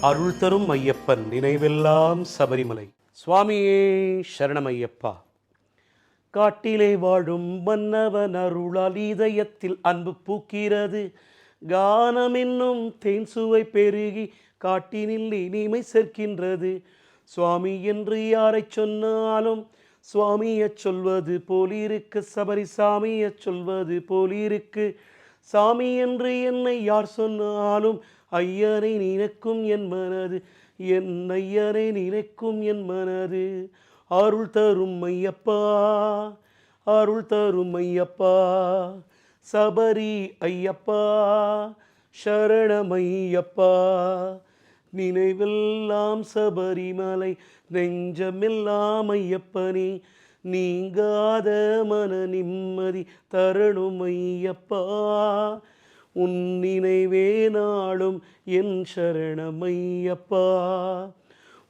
அருள் தரும் ஐயப்பன் நினைவெல்லாம் சபரிமலை. சுவாமியே சரணமையப்பா காட்டிலே வாழும் மன்னவன் அருளால் இதயத்தில் அன்பு பூக்கிறது. கானம் என்னும் தேன் சுவை பெருகி காட்டினில் இனிமை சேர்க்கின்றது. சுவாமி என்று யாரைச் சொன்னாலும் சுவாமியச் சொல்வது போலிருக்கு சபரி சாமியச் சொல்வது போலிருக்கு. சாமி என்று என்னை யார் சொன்னாலும் ஐயரை நினைக்கும் என் மனது என் ஐயரை நினைக்கும் என் மனது. அருள் தரும் ஐயப்பா அருள் தரும் ஐயப்பா. சபரி ஐயப்பா சரணமையப்பா. நினைவெல்லாம் சபரிமலை நெஞ்சமெல்லாம் ஐயப்பனே. நீங்காத மன நிம்மதி தரணும் ஐயப்பா. உன் நினைவே நாளும் என் சரணமையப்பா.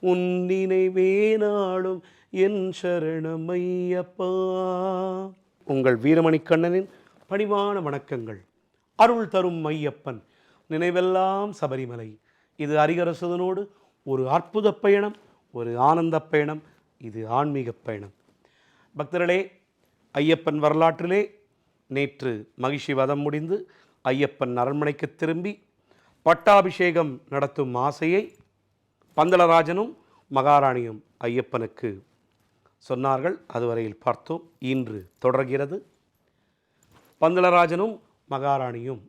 உன் நினைவே நாளும் என் சரணமையப்பா. உங்கள் வீரமணிக்கண்ணனின் பணிவான வணக்கங்கள். அருள் தரும் ஐயப்பன் நினைவெல்லாம் சபரிமலை. இது அரிகரசுதனோடு ஒரு அற்புத பயணம் ஒரு ஆனந்த பயணம் இது ஆன்மீக பயணம். பக்தர்களே ஐயப்பன் வரலாற்றிலே நேற்று மகிழ்ச்சி வதம் முடிந்து ஐயப்பன் அரண்மனைக்கு திரும்பி பட்டாபிஷேகம் நடத்தும் ஆசையை பந்தளராஜனும் மகாராணியும் ஐயப்பனுக்கு சொன்னார்கள். அதுவரையில் பார்த்தோம். இன்று தொடர்கிறது. பந்தளராஜனும் மகாராணியும்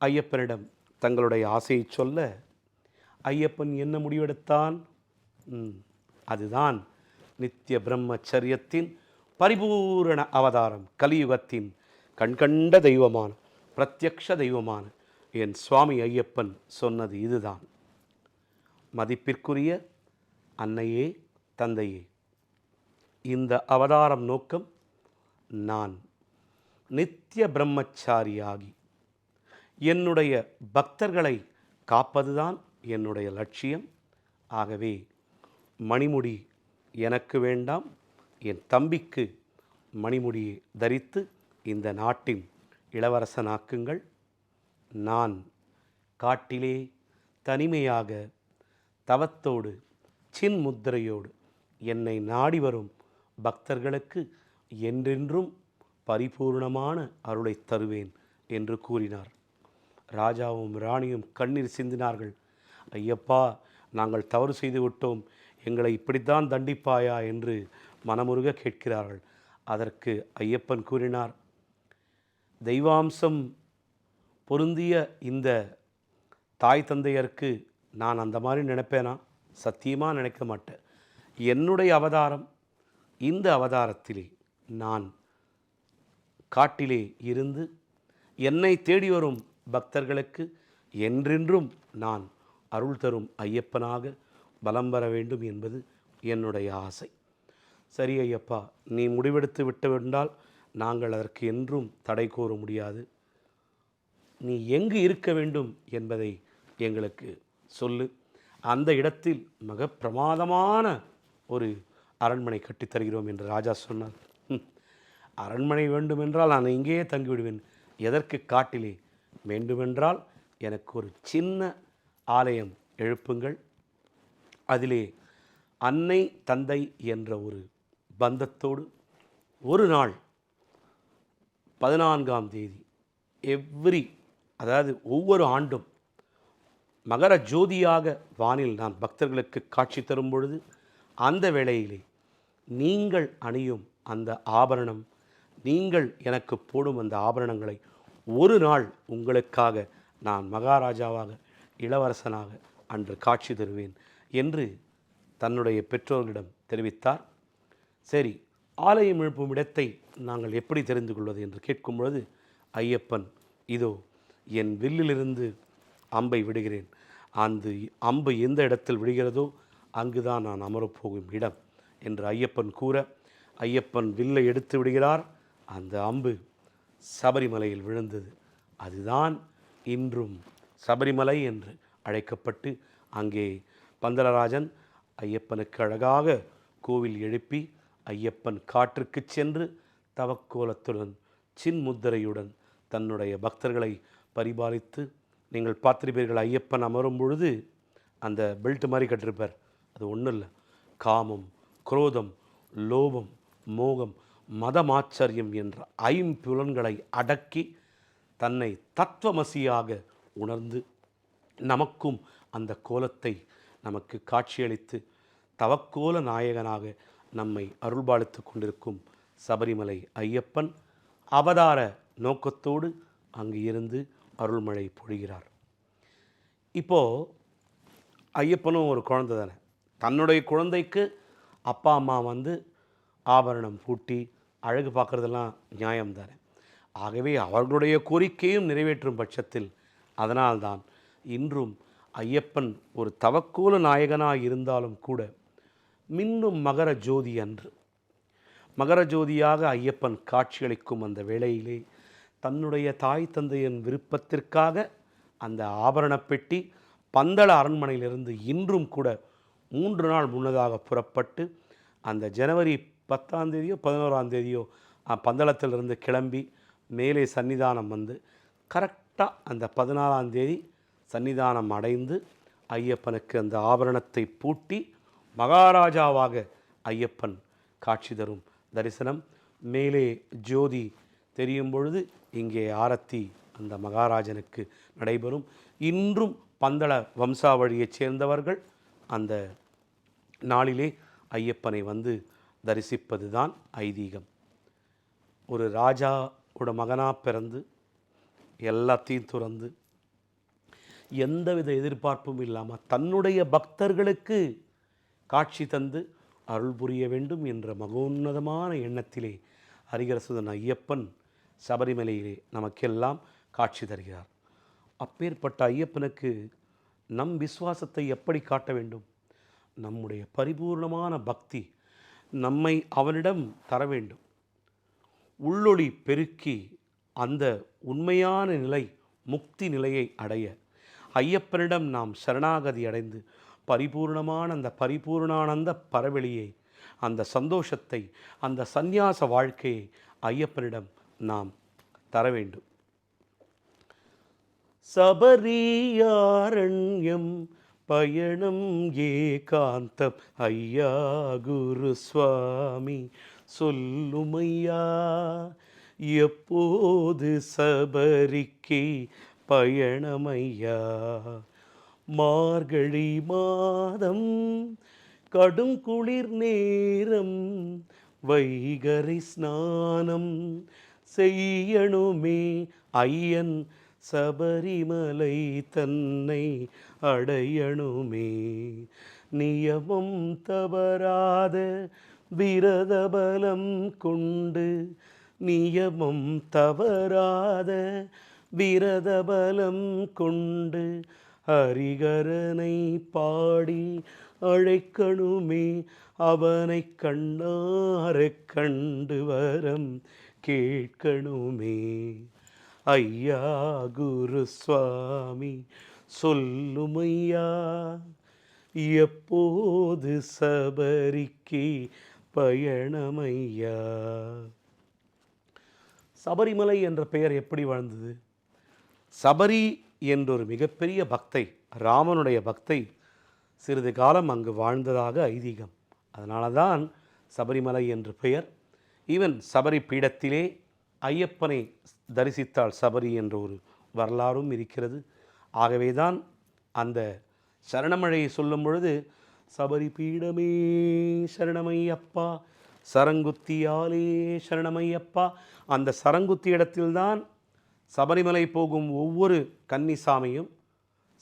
ஐயப்பனிடம் தங்களுடைய ஆசையை சொல்ல ஐயப்பன் என்ன முடிவெடுத்தான்? அதுதான் நித்திய பிரம்மச்சரியத்தின் பரிபூரண அவதாரம். கலியுகத்தின் கண்கண்ட தெய்வமான பிரத்யக்ஷ தெய்வமான என் சுவாமி ஐயப்பன் சொன்னது இதுதான். மதிப்பிற்குரிய அன்னையே தந்தையே இந்த அவதாரம் நோக்கம் நான் நித்திய பிரம்மச்சாரியாகி என்னுடைய பக்தர்களை காப்பதுதான் என்னுடைய லட்சியம். ஆகவே மணிமுடி எனக்கு வேண்டாம் என் தம்பிக்கு மணிமுடியை தரித்து இந்த நாட்டின் இளவரசனாக்குங்கள். நான் காட்டிலே தனிமையாக தவத்தோடு சின்முத்திரையோடு என்னை நாடி வரும் பக்தர்களுக்கு என்றென்றும் பரிபூர்ணமான அருளை தருவேன் என்று கூறினார். ராஜாவும் ராணியும் கண்ணீர் சிந்தினார்கள். ஐயப்பா நாங்கள் தவறு செய்து விட்டோம். எங்களை இப்படித்தான் தண்டிப்பாயா என்று மனமுருக கேட்கிறார்கள். அதற்கு ஐயப்பன் கூறினார் தெய்வாம்சம் பொருந்திய இந்த தாய் தந்தையருக்கு நான் அந்த மாதிரி நினைப்பேனா? சத்தியமாக நினைக்க மாட்டேன். என்னுடைய அவதாரம் இந்த அவதாரத்திலே நான் காட்டிலே இருந்து என்னை தேடி வரும் பக்தர்களுக்கு என்றென்றும் நான் அருள் தரும் ஐயப்பனாக பலம் வர வேண்டும் என்பது என்னுடைய ஆசை. சரி ஐயப்பா நீ முடிவெடுத்து விட்டுவிட்டால் நாங்கள் அதற்கு என்றும் தடை கூற முடியாது. நீ எங்கு இருக்க வேண்டும் என்பதை எங்களுக்கு சொல்லு. அந்த இடத்தில் மிக பிரமாதமான ஒரு அரண்மனை கட்டித் தருகிறோம் என்று ராஜா சொன்னார். அரண்மனை வேண்டுமென்றால் நான் இங்கேயே தங்கிவிடுவேன். எதற்கு காட்டிலே? வேண்டுமென்றால் எனக்கு ஒரு சின்ன ஆலயம் எழுப்புங்கள். அதிலே அன்னை தந்தை என்ற ஒரு பந்தத்தோடு ஒரு நாள் பதினான்காம் தேதி. எவ்ரி அதாவது ஒவ்வொரு ஆண்டும் மகர ஜோதியாக வானில் நான் பக்தர்களுக்கு காட்சி தரும் பொழுது அந்த வேளையிலே நீங்கள் அணியும் அந்த ஆபரணம் நீங்கள் எனக்கு போடும் அந்த ஆபரணங்களை ஒரு நாள் உங்களுக்காக நான் மகாராஜாவாக இளவரசனாக அன்று காட்சி தருவேன் என்று தன்னுடைய பெற்றோர்களிடம் தெரிவித்தார். சரி ஆலயம் எழுப்பும் இடத்தை நாங்கள் எப்படி தெரிந்து கொள்வது என்று கேட்கும் பொழுது ஐயப்பன் இதோ என் வில்லிலிருந்து அம்பை விடுகிறேன். அந்த அம்பு எந்த இடத்தில் விடுகிறதோ அங்குதான் நான் அமரப்போகும் இடம் என்று ஐயப்பன் கூற ஐயப்பன் வில்லை எடுத்து விடுகிறார். அந்த அம்பு சபரிமலையில் விழுந்தது. அதுதான் இன்றும் சபரிமலை என்று அழைக்கப்பட்டு அங்கே பந்தலராஜன் ஐயப்பனுக்கு அழகாக கோவில் எழுப்பி ஐயப்பன் காற்றுக்கு சென்று தவக்கோலத்துடன் சின்முத்திரையுடன் தன்னுடைய பக்தர்களை பரிபாலித்து நீங்கள் பார்த்திருப்பீர்கள் ஐயப்பன் அமரும் பொழுது அந்த பெல்ட் மாதிரி கட்டிருப்பார். அது ஒன்றும் இல்லை காமம் குரோதம் லோபம் மோகம் மதமாச்சரியம் என்ற ஐம்புலன்களை அடக்கி தன்னை தத்துவமசியாக உணர்ந்து நமக்கும் அந்த கோலத்தை நமக்கு காட்சியளித்து தவக்கோல நாயகனாக நம்மை அருள்பாலித்து கொண்டிருக்கும் சபரிமலை ஐயப்பன் அவதார நோக்கத்தோடு அங்கு இருந்து அருள்மழை பொழிகிறார். இப்போது ஐயப்பனும் ஒரு குழந்தை தானே. தன்னுடைய குழந்தைக்கு அப்பா அம்மா வந்து ஆபரணம் பூட்டி அழகு பார்க்குறதெல்லாம் நியாயம் தானே. ஆகவே அவர்களுடைய கோரிக்கையும் நிறைவேற்றும் பட்சத்தில் அதனால்தான் இன்றும் ஐயப்பன் ஒரு தவக்கோல நாயகனாக இருந்தாலும் கூட மின்னும் மகர ஜோதி அன்று. மகர ஜோதியாக ஐயப்பன் காட்சியளிக்கும் அந்த வேளையிலே தன்னுடைய தாய் தந்தையின் விருப்பத்திற்காக அந்த ஆபரணப் பெட்டி பந்தள அரண்மனையிலிருந்து இன்றும் கூட மூன்று நாள் முன்னதாக புறப்பட்டு அந்த ஜனவரி பத்தாம் தேதியோ பதினோராம் தேதியோ பந்தளத்திலிருந்து கிளம்பி மேலே சன்னிதானம் வந்து கரெக்டாக அந்த பதினாறாம் தேதி சன்னிதானம் அடைந்து ஐயப்பனுக்கு அந்த ஆபரணத்தை பூட்டி மகாராஜாவாக ஐயப்பன் காட்சி தரும் தரிசனம். மேலே ஜோதி தெரியும் பொழுது இங்கே ஆரத்தி அந்த மகாராஜனுக்கு நடைபெறும். இன்றும் பந்தள வம்சாவழியைச் சேர்ந்தவர்கள் அந்த நாளிலே ஐயப்பனை வந்து தரிசிப்பது தான் ஐதீகம். ஒரு ராஜாவோட மகனாக பிறந்து எல்லாத்தையும் துறந்து எந்தவித எதிர்பார்ப்பும் இல்லாமல் தன்னுடைய பக்தர்களுக்கு காட்சி தந்து அருள் புரிய வேண்டும் என்ற மகோன்னதமான எண்ணத்திலே ஹரிகரசுதன் ஐயப்பன் சபரிமலையிலே நமக்கெல்லாம் காட்சி தருகிறார். அப்பேற்பட்ட ஐயப்பனுக்கு நம் விசுவாசத்தை எப்படி காட்ட வேண்டும்? நம்முடைய பரிபூர்ணமான பக்தி நம்மை அவனிடம் தர வேண்டும். உள்ளொளி பெருக்கி அந்த உண்மையான நிலை முக்தி நிலையை அடைய ஐயப்பனிடம் நாம் சரணாகதி அடைந்து பரிபூர்ணமான அந்த பரிபூர்ணானந்த பரவெளியை அந்த சந்தோஷத்தை அந்த சந்நியாச வாழ்க்கையை ஐயப்பனிடம் நாம் தர வேண்டும். சபரியாரண்யம் பயணம் ஏகாந்தம். ஐயா குரு சுவாமி சொல்லுமையா? எப்போது சபரிக்கு பயணமையா மார்கழி மாதம் கடும் குளிர் நேரம் வைகரி ஸ்நானம் செய்யணுமே ஐயன் சபரிமலை தன்னை அடையணுமே. நியமம் தவறாத விரத பலம் கொண்டு நியமம் தவறாத விரத பலம் கொண்டு ஹரிகரனை பாடி அழைக்கணுமே அவனை கண்ணார கண்டு வரம் கேட்கணுமே. ஐயா குரு சுவாமி சொல்லுமையா? எப்போது சபரிக்கு பயணமையா? சபரிமலை என்ற பெயர் எப்படி வாழ்ந்தது? சபரி என்றொரு மிகப்பெரிய பக்தை ராமனுடைய பக்தை சிறிது காலம் அங்கு வாழ்ந்ததாக ஐதீகம். அதனால தான் சபரிமலை என்று பெயர். ஈவன் சபரி பீடத்திலே ஐயப்பனை தரிசித்தாள் சபரி என்ற ஒரு வரலாறும் இருக்கிறது. ஆகவே தான் அந்த சரணமழையை சொல்லும் பொழுது சபரி பீடமே சரணமையப்பா சரங்குத்தியாலே சரணமையப்பா. அந்த சரங்குத்தி இடத்தில்தான் சபரிமலை போகும் ஒவ்வொரு கன்னிசாமியும்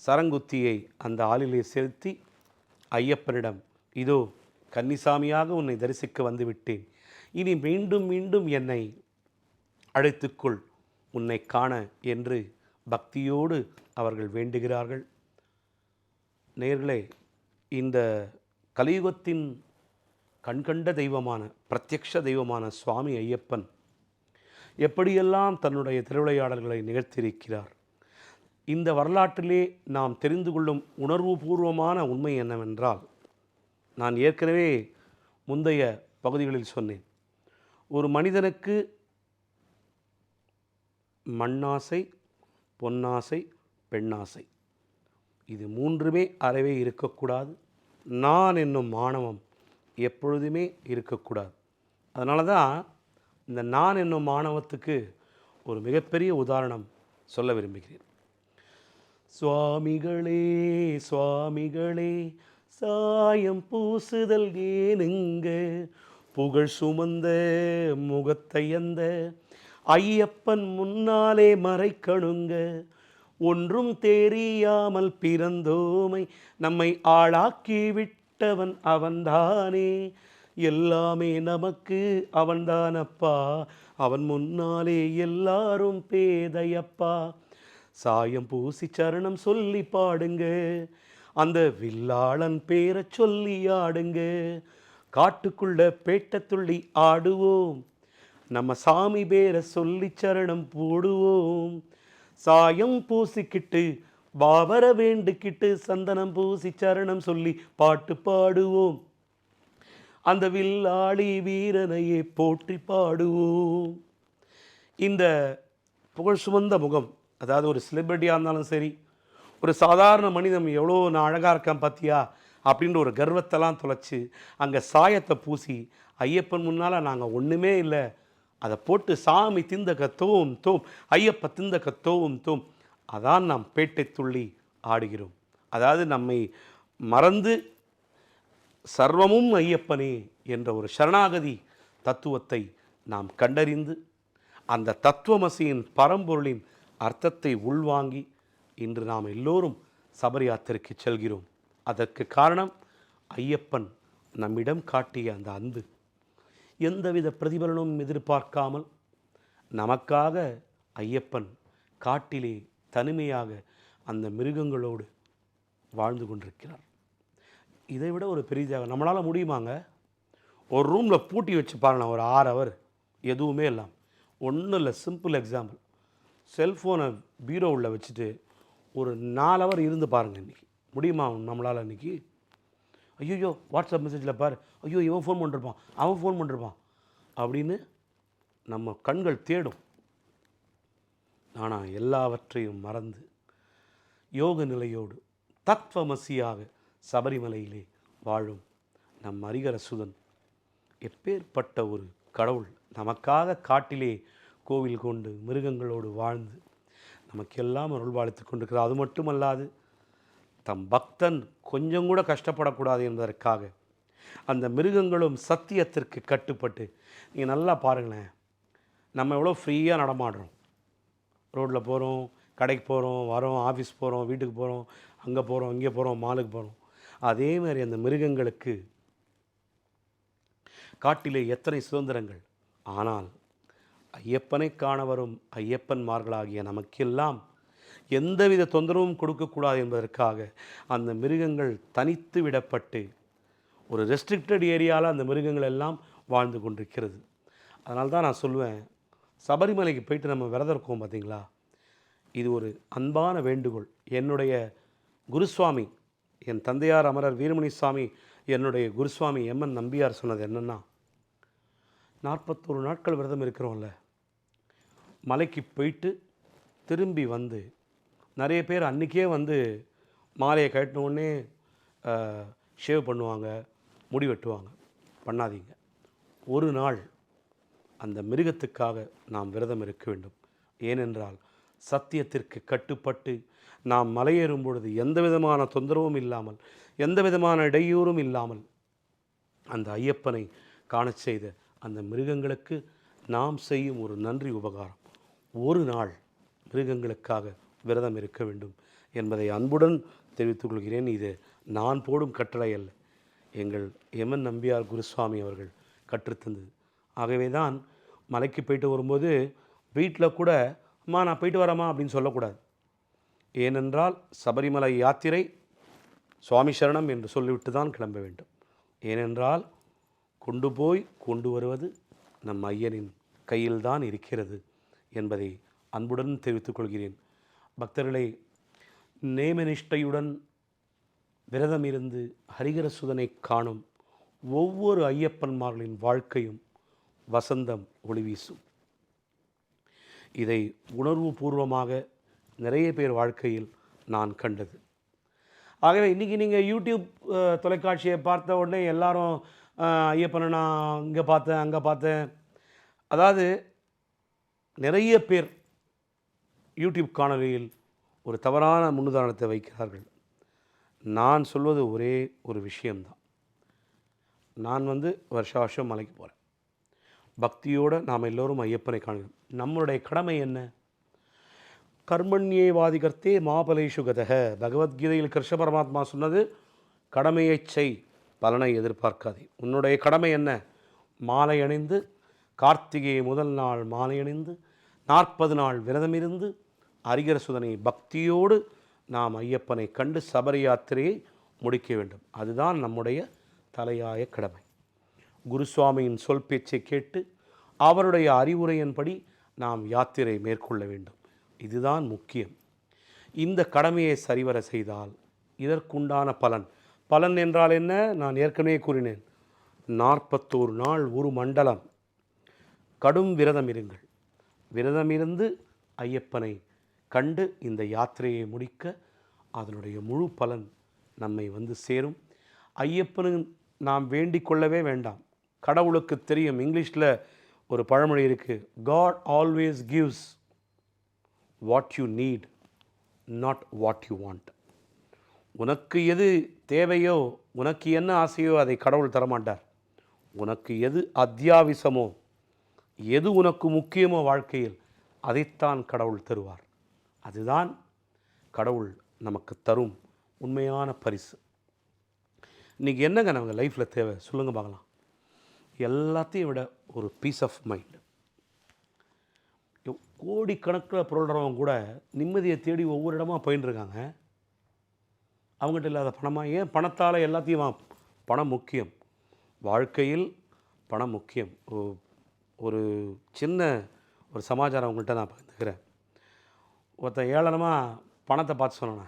சரங்குத்தியை அந்த ஆளிலே செலுத்தி ஐயப்பனிடம் இதோ கன்னிசாமியாக உன்னை தரிசிக்க வந்துவிட்டேன். இனி மீண்டும் மீண்டும் என்னை அழைத்துக்கொள். உன்னை காண என்று பக்தியோடு அவர்கள் வேண்டுகிறார்கள். நேர்களே இந்த கலியுகத்தின் கண்கண்ட தெய்வமான பிரத்யக்ஷ தெய்வமான சுவாமி ஐயப்பன் எப்படியெல்லாம் தன்னுடைய திருவிளையாடல்களை நிகழ்த்தியிருக்கிறார்? இந்த வரலாற்றிலே நாம் தெரிந்து கொள்ளும் உணர்வுபூர்வமான உண்மை என்னவென்றால் நான் ஏற்கனவே முந்தைய பகுதிகளில் சொன்னேன். ஒரு மனிதனுக்கு மண்ணாசை பொன்னாசை பெண்ணாசை இது மூன்றுமே அறவே இருக்கக்கூடாது. நான் என்னும் மாணவம் எப்பொழுதுமே இருக்கக்கூடாது. அதனால தான் இந்த நான் என்னும் மாணவத்துக்கு ஒரு மிகப்பெரிய உதாரணம் சொல்ல விரும்புகிறேன். சுவாமிகளே சுவாமிகளே சாயம் பூசுதல் ஏனுங்க? புகழ் சுமந்த முகத்தையந்த ஐயப்பன் முன்னாலே மறைக்கணுங்க? ஒன்றும் தெரியாமல் பிறந்தோமை நம்மை ஆளாக்கி விட்டவன் அவன்தானே? எல்லாமே நமக்கு அவன்தானப்பா. அவன் முன்னாலே எல்லாரும் பேதையப்பா. சாயம் பூசி சரணம் சொல்லி பாடுங்க. அந்த வில்லாளன் பேரை சொல்லி ஆடுங்க. காட்டுக்குள்ள பேட்ட துள்ளி ஆடுவோம். நம்ம சாமி பேரை சொல்லி சரணம் போடுவோம். சாயம் பூசிக்கிட்டு பாவர வேண்டுக்கிட்டு சந்தனம் பூசி சரணம் சொல்லி பாட்டு பாடுவோம். அந்த வில்லாளி வீரனையே போற்றி பாடுவோம். இந்த புகழ் சுமந்த முகம் அதாவது ஒரு செலிப்ரிட்டியாக இருந்தாலும் சரி ஒரு சாதாரண மனிதன் எவ்வளோ நான் அழகாக இருக்கேன் பார்த்தியா அப்படின்ற ஒரு கர்வத்தெல்லாம் தொலைச்சி அங்கே சாயத்தை பூசி ஐயப்பன் முன்னால் நாங்கள் ஒன்றுமே இல்லை. அதை போட்டு சாமி திந்த தோம் தோம். ஐயப்ப திந்த தோம் தோம். அதான் நாம் பேட்டை துள்ளி ஆடுகிறோம். அதாவது நம்மை மறந்து சர்வமும் ஐயப்பனே என்ற ஒரு சரணாகதி தத்துவத்தை நாம் கண்டறிந்து அந்த தத்துவமசியின் பரம்பொருளின் அர்த்தத்தை உள்வாங்கி இன்று நாம் எல்லோரும் சபரி யாத்திரைக்கு செல்கிறோம். அதற்கு காரணம் ஐயப்பன் நம்மிடம் காட்டிய அந்த அன்பு. எந்தவித பிரதிபலனும் எதிர்பார்க்காமல் நமக்காக ஐயப்பன் காட்டிலே தனிமையாக அந்த மிருகங்களோடு வாழ்ந்து கொண்டிருக்கிறார். இதை விட ஒரு பெரிய தியாகம். நம்மளால் முடியுமாங்க? ஒரு ரூமில் பூட்டி வச்சு பாருங்க ஒரு ஆறு ஹவர் எதுவுமே இல்லாமல் ஒன்றும் இல்லை சிம்பிள் எக்ஸாம்பிள் செல்ஃபோனை பீரோ உள்ள வச்சுட்டு ஒரு நாலு ஹவர் இருந்து பாருங்கள் இன்றைக்கி முடியுமா நம்மளால் இன்றைக்கி ஐயோ வாட்ஸ்அப் மெசேஜில் பாரு. ஐயோ இவன் ஃபோன் பண்ணிருப்பான் அவன் ஃபோன் பண்ணிருப்பான். அப்படின்னு நம்ம கண்கள் தேடும். ஆனால் எல்லாவற்றையும் மறந்து யோக நிலையோடு தத்வமசியாக சபரிமலையிலே வாழும் நம் அரிகரசுதன். எப்பேற்பட்ட ஒரு கடவுள் நமக்காக காட்டிலே கோவில் கொண்டு மிருகங்களோடு வாழ்ந்து நமக்கெல்லாம் அருள் வாழ்த்து கொண்டிருக்கிறார். அது மட்டுமல்லாது தம் பக்தன் கொஞ்சம் கூட கஷ்டப்படக்கூடாது என்பதற்காக அந்த மிருகங்களும் சத்தியத்திற்கு கட்டுப்பட்டு நீங்கள் நல்லா பாருங்களேன் நம்ம எவ்வளோ ஃப்ரீயாக நடமாடுறோம். ரோட்டில் போகிறோம் கடைக்கு போகிறோம் வரோம் ஆஃபீஸ் போகிறோம் வீட்டுக்கு போகிறோம் அங்கே போகிறோம் இங்கே போகிறோம் மாலுக்கு போகிறோம் அதே மாதிரி அந்த மிருகங்களுக்கு காட்டிலே எத்தனை சுதந்திரங்கள்? ஆனால் ஐயப்பனை காண வரும் ஐயப்பன்மார்களாகிய நமக்கெல்லாம் எந்தவித தொந்தரவும் கொடுக்கக்கூடாது என்பதற்காக அந்த மிருகங்கள் தனித்து விடப்பட்டு ஒரு ரெஸ்ட்ரிக்டட் ஏரியாவில் அந்த மிருகங்கள் எல்லாம் வாழ்ந்து கொண்டிருக்கிறது. அதனால தான் நான் சொல்லுவேன் சபரிமலைக்கு போயிட்டு நம்ம விரதம் இருக்கோம் பார்த்தீங்களா இது ஒரு அன்பான வேண்டுகோள். என்னுடைய குருசுவாமி என் தந்தையார் அமரர் வீரமணி சுவாமி என்னுடைய குருசுவாமி எம்என் நம்பியார் சொன்னது என்னென்னா நாற்பத்தோரு நாட்கள் விரதம் இருக்கிறோம்ல மலைக்கு போயிட்டு திரும்பி வந்து நிறைய பேர் அன்றைக்கே வந்து மாலையை கட்டினோடனே ஷேவ் பண்ணுவாங்க முடி வெட்டுவாங்க. பண்ணாதீங்க. ஒரு நாள் அந்த மிருகத்துக்காக நாம் விரதம் இருக்க வேண்டும். ஏனென்றால் சத்தியத்திற்கு கட்டுப்பட்டு நாம் மலையேறும் பொழுது எந்த விதமான தொந்தரவும் இல்லாமல் எந்த விதமான இடையூறும் இல்லாமல் அந்த ஐயப்பனை காண செய்த அந்த மிருகங்களுக்கு நாம் செய்யும் ஒரு நன்றி உபகாரம். ஒரு நாள் மிருகங்களுக்காக விரதம் இருக்க வேண்டும் என்பதை அன்புடன் தெரிவித்துக் கொள்கிறேன். இது நான் போடும் கட்டளை அல்ல. எங்கள் எமன் நம்பியார் குருசுவாமி அவர்கள் கற்றுத்தந்தது. ஆகவே தான் மலைக்கு போயிட்டு வரும்போது வீட்டில் கூட அம்மா நான் போயிட்டு வரேம்மா அப்படின்னு சொல்லக்கூடாது. ஏனென்றால் சபரிமலை யாத்திரை சுவாமி சரணம் என்று சொல்லிவிட்டு தான் கிளம்ப வேண்டும். ஏனென்றால் கொண்டு போய் கொண்டு வருவது நம் ஐயனின் கையில்தான் இருக்கிறது என்பதை அன்புடன் தெரிவித்துக் கொள்கிறேன். பக்தர்களை நேமனிஷ்டையுடன் விரதம் இருந்து ஹரிகரசுதனை காணும் ஒவ்வொரு ஐயப்பன்மார்களின் வாழ்க்கையும் வசந்தம் ஒளி வீசும். இதை உணர்வுபூர்வமாக நிறைய பேர் வாழ்க்கையில் நான் கண்டது. ஆகவே இன்றைக்கி நீங்கள் யூடியூப் தொலைக்காட்சியை பார்த்த உடனே எல்லாரும் ஐயப்பனை நான் இங்கே பார்த்தேன் அங்கே பார்த்தேன். அதாவது நிறைய பேர் யூடியூப் காணொலியில் ஒரு தவறான முன்னுதாரணத்தை வைக்கிறார்கள். நான் சொல்வது ஒரே ஒரு விஷயம்தான். நான் வந்து வருஷ வருஷம் மலைக்கு போகிறேன் பக்தியோடு நாம் எல்லோரும் ஐயப்பனை காணணும் நம்மளுடைய கடமை என்ன? கர்மண்யேவாதிகர்த்தே மாபலேஷு கதக. பகவத்கீதையில் கிருஷ்ண பரமாத்மா சொன்னது கடமையை செய் பலனை எதிர்பார்க்காதே. உன்னுடைய கடமை என்ன? மாலை அணிந்து கார்த்திகை முதல் நாள் மாலை அணிந்து நாற்பது நாள் விரதமிருந்து அரிகர சுதனை பக்தியோடு நாம் ஐயப்பனை கண்டு சபரி யாத்திரையை முடிக்க வேண்டும். அதுதான் நம்முடைய தலையாய கடமை. குருசுவாமியின் சொல் பேச்சை கேட்டு அவருடைய அறிவுரையின்படி நாம் யாத்திரை மேற்கொள்ள வேண்டும். இதுதான் முக்கியம். இந்த கடமையை சரிவர செய்தால் இதற்குண்டான பலன். பலன் என்றால் என்ன? நான் ஏற்கனவே கூறினேன். நாற்பத்தோரு நாள் ஒரு மண்டலம். கடும் விரதம் இருங்கள். விரதம் இருந்து ஐயப்பனை கண்டு இந்த யாத்திரையை முடிக்க அதனுடைய முழு பலன் நம்மை வந்து சேரும். ஐயப்பனு நாம் வேண்டிக் கொள்ளவே வேண்டாம். கடவுளுக்கு தெரியும். இங்கிலீஷில் ஒரு பழமொழி இருக்குது God always gives what you need not what you want உனக்கு எது தேவையோ உனக்கு என்ன ஆசையோ அதை கடவுள் தரமாட்டார். உனக்கு எது அத்தியாவசியமோ எது உனக்கு முக்கியமோ வாழ்க்கையில் அதைத்தான் கடவுள் தருவார். அதுதான் கடவுள் நமக்கு தரும் உண்மையான பரிசு. இன்றைக்கி என்னங்க நமக்கு லைஃப்பில் தேவை? சொல்லுங்கள் பார்க்கலாம். எல்லாத்தையும் விட ஒரு பீஸ் ஆஃப் மைண்ட் கோடிக்கணக்கில் புரள்றவங்க கூட நிம்மதியை தேடி ஒவ்வொரு இடமா பயின்றுருக்காங்க அவங்ககிட்ட இல்லாத பணமாக ஏன் பணத்தால் எல்லாத்தையும் வா- பணம் முக்கியம். வாழ்க்கையில் பணம் முக்கியம். ஒரு சின்ன ஒரு சமாச்சாரம் உங்கள்கிட்ட நான் பகிர்ந்துக்கிறேன். ஒருத்தன் ஏளனமாக பணத்தை பார்த்து சொன்னான்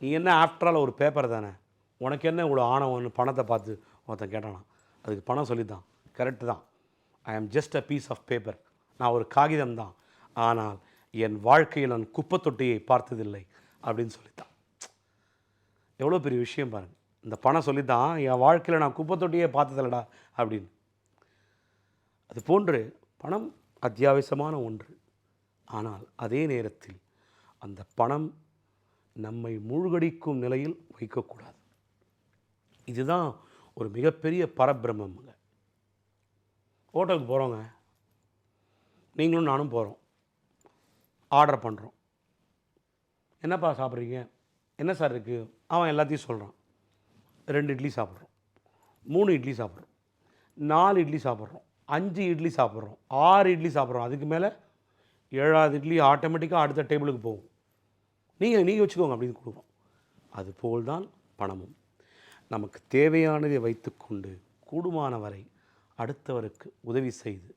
நீ என்ன ஆஃப்டர் ஆல் ஒரு பேப்பர் தானே? உனக்கு என்ன இவ்வளோ ஆணவம்னு பணத்தை பார்த்து ஒருத்தன் கேட்டானா? அதுக்கு பணம் சொல்லித்தான். கரெக்டு தான். I am just a piece of paper நான் ஒரு காகிதம் தான். ஆனால் என் வாழ்க்கையில் நான் குப்பை தொட்டியை பார்த்ததில்லை அப்படின்னு சொல்லித்தான். எவ்வளோ பெரிய விஷயம் பாருங்கள் இந்த பணம் சொல்லித்தான் என் வாழ்க்கையில் நான் குப்பை தொட்டியே பார்த்ததில்லடா அப்படின்னு. அது போன்று பணம் அத்தியாவசியமான ஒன்று. ஆனால் அதே நேரத்தில் அந்த பணம் நம்மை மூழ்கடிக்கும் நிலையில் வைக்கக்கூடாது. இதுதான் ஒரு மிகப்பெரிய பரபிரமங்க ஹோட்டலுக்கு போகிறோங்க நீங்களும் நானும் போகிறோம். ஆர்டர் பண்ணுறோம். என்னப்பா சாப்பிட்றீங்க? என்ன சார் இருக்குது அவன் எல்லாத்தையும் சொல்கிறான். ரெண்டு இட்லி சாப்பிட்றோம். மூணு இட்லி சாப்பிட்றோம். நாலு இட்லி சாப்பிட்றோம். அஞ்சு இட்லி சாப்பிட்றோம். ஆறு இட்லி சாப்பிட்றோம். அதுக்கு மேலே ஏழாவது இட்லி ஆட்டோமேட்டிக்காக அடுத்த டேபிளுக்கு போகும். நீங்கள் நீங்கள் வச்சுக்கோங்க அப்படின்னு கொடுக்குறோம். அதுபோல் தான் பணமும். நமக்கு தேவையானதை வைத்துக்கொண்டு கூடுமான வரை அடுத்தவருக்கு உதவி செய்து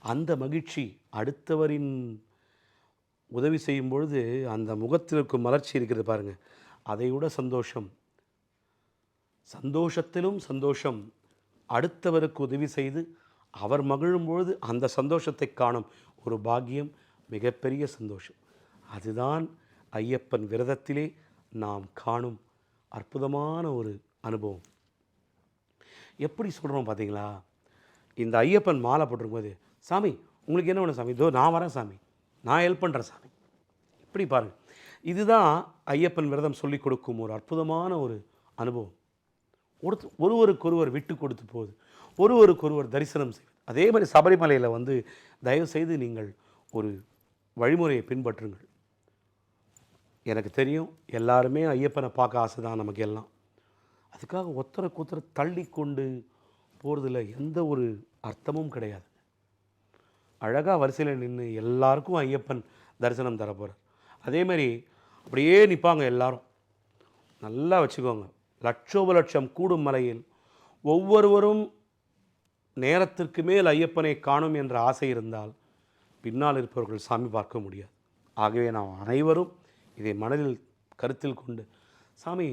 அந்த மகிழ்ச்சி அடுத்தவரின் உதவி செய்யும் பொழுது அந்த முகத்தில் இருக்கும் மலர்ச்சி இருக்கிறது பாருங்கள் அதை விட சந்தோஷம். சந்தோஷத்திலும் சந்தோஷம். அடுத்தவருக்கு உதவி செய்து அவர் மகிழும் பொழுது அந்த சந்தோஷத்தை காணும் ஒரு பாக்கியம் மிகப்பெரிய சந்தோஷம். அதுதான் ஐயப்பன் விரதத்திலே நாம் காணும் அற்புதமான ஒரு அனுபவம். எப்படி சொல்கிறோம் பார்த்தீங்களா இந்த ஐயப்பன் மாலை போட்டிருக்கும்போது சாமி உங்களுக்கு என்ன வேணும் சாமி? இதோ நான் வரேன் சாமி. நான் ஹெல்ப் பண்ணுறேன் சாமி. இப்படி பாருங்கள் இதுதான் ஐயப்பன் விரதம் சொல்லிக் கொடுக்கும் ஒரு அற்புதமான ஒரு அனுபவம். ஒருத்து ஒருவருக்கொருவர் விட்டு கொடுத்து போகுது ஒருவருக்கொருவர் தரிசனம் செய்வது. அதே மாதிரி சபரிமலையில் வந்து தயவு செய்து நீங்கள் ஒரு வழிமுறையை பின்பற்றுங்கள். எனக்கு தெரியும் எல்லாருமே ஐயப்பனை பார்க்க ஆசை தான் நமக்கு எல்லாம் அதுக்காக ஒத்தரை கூத்தரை தள்ளி கொண்டு போகிறதுல எந்த ஒரு அர்த்தமும் கிடையாது. அழகாக வரிசையில் நின்று எல்லாருக்கும் ஐயப்பன் தரிசனம் தர போகிறார் அதேமாதிரி அப்படியே நிற்பாங்க எல்லாரும். நல்லா வச்சுக்கோங்க. லட்சோப லட்சம் கூடும் மலையில் ஒவ்வொருவரும் நேரத்திற்கு மேல் ஐயப்பனை காணும் என்ற ஆசை இருந்தால் பின்னால் இருப்பவர்கள் சாமி பார்க்க முடியாது. ஆகவே நாம் அனைவரும் இதை மனதில் கருத்தில் கொண்டு சாமி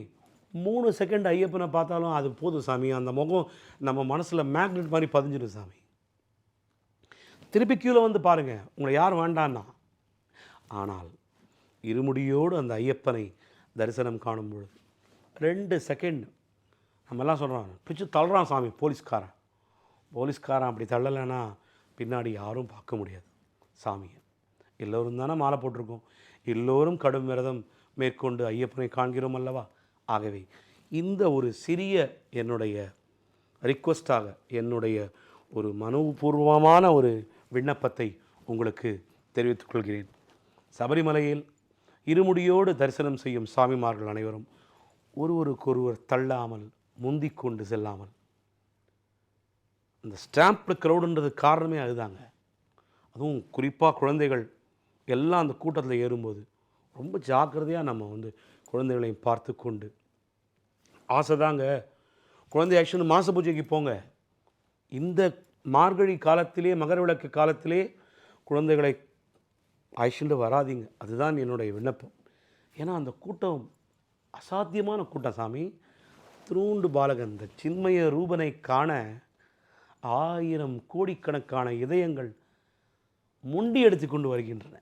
மூணு செகண்ட் ஐயப்பனை பார்த்தாலும் அது போதும் சாமி. அந்த முகம் நம்ம மனசில் மேக்னெட் மாதிரி பதிஞ்சிடும் சாமி. திருப்பி கீழே வந்து பாருங்கள் உங்களை யார் வேண்டான்னா. ஆனால் இருமுடியோடு அந்த ஐயப்பனை தரிசனம் காணும் பொழுது ரெண்டு செகண்ட் நம்மெல்லாம் சொல்கிறோம் பிடிச்சி தள்ளுறான் சாமி போலீஸ்காரன். போலீஸ்காரன் அப்படி தள்ளலைன்னா பின்னாடி யாரும் பார்க்க முடியாது சாமியை. எல்லோரும் தானே மாலை போட்டிருக்கோம். எல்லோரும் கடும் விரதம் மேற்கொண்டு ஐயப்பனை காண்கிறோம் அல்லவா? ஆகவே இந்த ஒரு சிறிய என்னுடைய ரிக்வஸ்டாக என்னுடைய ஒரு மனோபூர்வமான ஒரு விண்ணப்பத்தை உங்களுக்கு தெரிவித்துக் கொள்கிறேன். சபரிமலையில் இருமுடியோடு தரிசனம் செய்யும் சாமிமார்கள் அனைவரும் ஒருவருக்கொருவர் தள்ளாமல் முந்திக் கொண்டு செல்லாமல். இந்த ஸ்டாம்ப் க்ரௌடுன்றது காரணமே அதுதாங்க. அதுவும் குறிப்பாக குழந்தைகள் எல்லாம் அந்த கூட்டத்தில் ஏறும்போது ரொம்ப ஜாக்கிரதையாக நம்ம வந்து குழந்தைகளையும் பார்த்து கொண்டு ஆசைதாங்க குழந்தை ஆக்ஷன் மாச பூஜைக்கு போங்க. இந்த மார்கழி காலத்திலே மகர விளக்கு காலத்திலே குழந்தைகளை அழைச்சிட்டு வராதீங்க. அதுதான் என்னுடைய விண்ணப்பம். ஏன்னா அந்த கூட்டம் அசாத்தியமான கூட்டம் சாமி. திருண்டு பாலகன் இந்த சின்மய ரூபனை காண ஆயிரம் கோடிக்கணக்கான இதயங்கள் முண்டி எடுத்து கொண்டு வருகின்றன.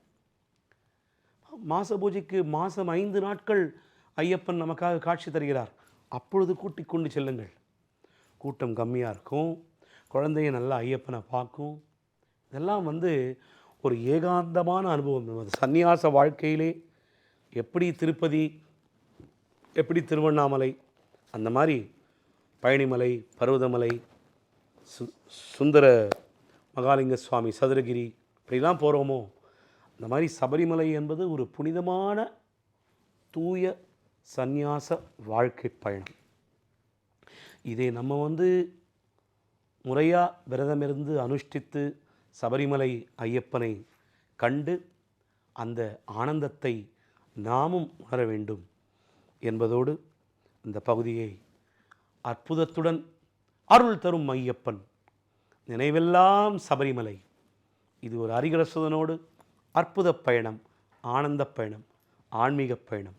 மாச பூஜைக்கு மாதம் ஐந்து நாட்கள் ஐயப்பன் நமக்காக காட்சி தருகிறார். அப்பொழுது கூட்டிக் கொண்டு செல்லுங்கள். கூட்டம் கம்மியாக இருக்கும். குழந்தைய நல்லா ஐயப்பனை பார்க்கும். இதெல்லாம் வந்து ஒரு ஏகாந்தமான அனுபவம். நமது சந்நியாச வாழ்க்கையிலே எப்படி திருப்பதி எப்படி திருவண்ணாமலை அந்த மாதிரி பழனிமலை பருவதமலை சு சுந்தர மகாலிங்க சுவாமி சதுரகிரி இப்படிலாம் போகிறோமோ அந்த மாதிரி சபரிமலை என்பது ஒரு புனிதமான தூய சந்நியாச வாழ்க்கை பயணம். இதை நம்ம வந்து முறையாக விரதமிருந்து அனுஷ்டித்து சபரிமலை ஐயப்பனை கண்டு அந்த ஆனந்தத்தை நாமும் உணர வேண்டும் என்பதோடு இந்த பகுதியை அற்புதத்துடன் அருள் தரும் ஐயப்பன் நினைவெல்லாம் சபரிமலை. இது ஒரு அரிகரசுதனோடு அற்புத பயணம் ஆனந்த பயணம் ஆன்மீக பயணம்.